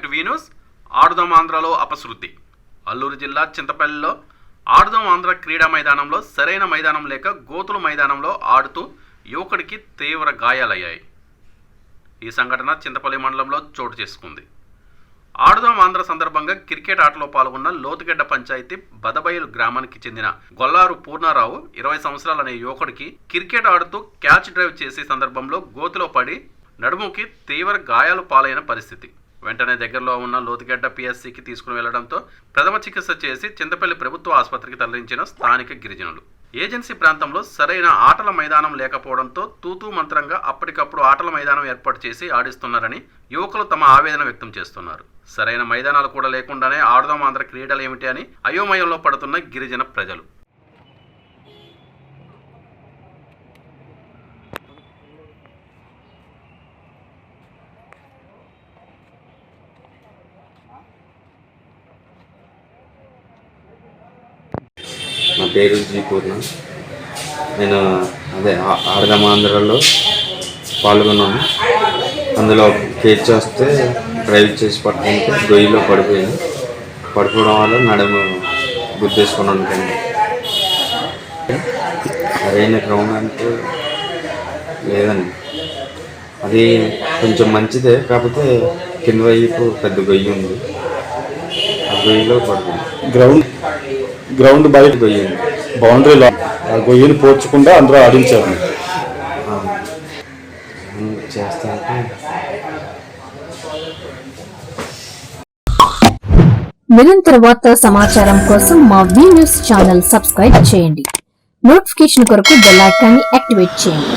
Back to we ఆడుదాం ఆంధ్రలో అపశృతి. అల్లూరు జిల్లా చింతపల్లిలో ఆడుదాం ఆంధ్ర క్రీడా మైదానంలో సరైన మైదానం లేక గోతుల మైదానంలో ఆడుతూ యువకుడికి తీవ్ర గాయాలయ్యాయి. ఈ సంఘటన చింతపల్లి మండలంలో చోటు చేసుకుంది. ఆడుదాం ఆంధ్ర సందర్భంగా క్రికెట్ ఆటలో పాల్గొన్న లోతుగడ్డ పంచాయతీ బదబయలు గ్రామానికి చెందిన గొల్లారు పూర్ణారావు ఇరవై సంవత్సరాలు అనే యువకుడికి క్రికెట్ ఆడుతూ క్యాచ్ డ్రైవ్ చేసే సందర్భంలో గోతిలో పడి నడుముకి తీవ్ర గాయాలు పాలైన పరిస్థితి. వెంటనే దగ్గరలో ఉన్న లోతుగడ్డ పిఎస్సికి తీసుకుని వెళ్ళడంతో ప్రథమ చికిత్స చేసి చింతపల్లి ప్రభుత్వ ఆసుపత్రికి తరలించిన స్థానిక గిరిజనులు. ఏజెన్సీ ప్రాంతంలో సరైన ఆటల మైదానం లేకపోవడంతో తూతూ మంత్రంగా అప్పటికప్పుడు ఆటల మైదానం ఏర్పాటు చేసి ఆడిస్తున్నారని యువకులు తమ ఆవేదన వ్యక్తం చేస్తున్నారు. సరైన మైదానాలు కూడా లేకుండానే ఆడదాం ఆంధ్ర క్రీడలు ఏమిటి అని అయోమయంలో పడుతున్న గిరిజన ప్రజలు. పేరు జీ పూర్ణ నేను అదే ఆ- ఆడదాం ఆంధ్రలో పాల్గొన్నాను. అందులో కేక్ చేస్తే డ్రైవ్ చేసి పట్టుకుంటే గొయ్యిలో పడిపోయింది పడిపోవడం వల్ల నడుము గుద్దేసుకున్నాను. ఉంటుంది సరైన గ్రౌండ్ లేదండి. అది కొంచెం మంచిదే కాకపోతే కింద వైపు పెద్ద గొయ్యి ఉంది. ఆ గొయ్యిలో పడుతుంది గ్రౌండ్ గ్రౌండ్ బయట గొయ్యి బౌండరీలో ఆ గొయ్యిని పోర్చకుండా అందరూ ఆడించారు. ఆ, చేస్తానంటే నిరంతర వార్తా సమాచారం కోసం మా వి న్యూస్ ఛానల్ సబ్స్క్రైబ్ చేయండి. నోటిఫికేషన్ కొరకు బెల్ ఐకాన్ని యాక్టివేట్ చేయండి.